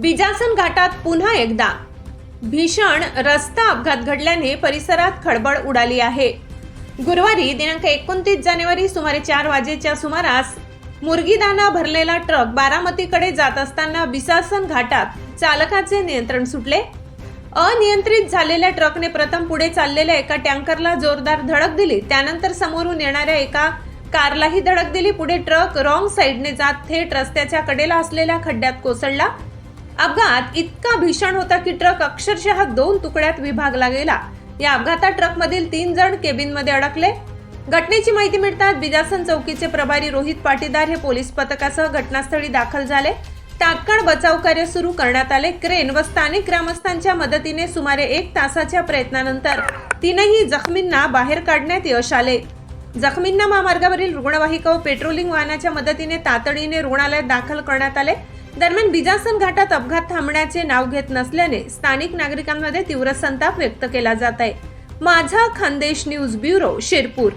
बिजासन घाटात पुन्हा एकदा. भीषण रस्ता अपघात घडल्याने परिसरात खळबळ उडाली आहे. गुरुवारी दिनांक एकोणतीस जानेवारी सुमारे चार वाजेच्या सुमारास मुरगीदाना भरलेला ट्रक बारामतीकडे जात असताना बिसासन घाटात चालकाचे नियंत्रण सुटले. अनियंत्रित झालेल्या ट्रकने प्रथम पुढे चाललेल्या एका टँकरला जोरदार धडक दिली. त्यानंतर समोरून येणाऱ्या एका कारलाही धडक दिली. पुढे ट्रक रॉंग साईडने जात थेट रस्त्याच्या कडेला असलेल्या खड्ड्यात कोसळला. अपघात इतका भीषण होता की ट्रक अक्षरशः दोन तुकड्यात विभागला गेला या अपघातात ट्रकमधील तीन जण केबिनमध्ये अडकले. घटनेची माहिती मिळताच बिजासन चौकीचे प्रभारी रोहित पाटीदार हे पोलीस पथकासह घटनास्थळी दाखल झाले. तात्काळ बचाव कार्य सुरू करण्यात आले. क्रेन व स्थानिक ग्रामस्थांच्या मदतीने सुमारे एक तासाच्या प्रयत्नानंतर तीनही जखमींना बाहेर काढण्यात यश आले. जखमींना महामार्गावरील रुग्णवाहिका व पेट्रोलिंग वाहनाच्या मदतीने तातडीने रुग्णालयात दाखल करण्यात आले. दरम्यान बिजासन घाटात अपघात थांबण्याचे नाव घेत नसल्याने स्थानिक नागरिकांमध्ये तीव्र संताप व्यक्त केला जात आहे. माझा खानदेश न्यूज ब्युरो शिरपूर.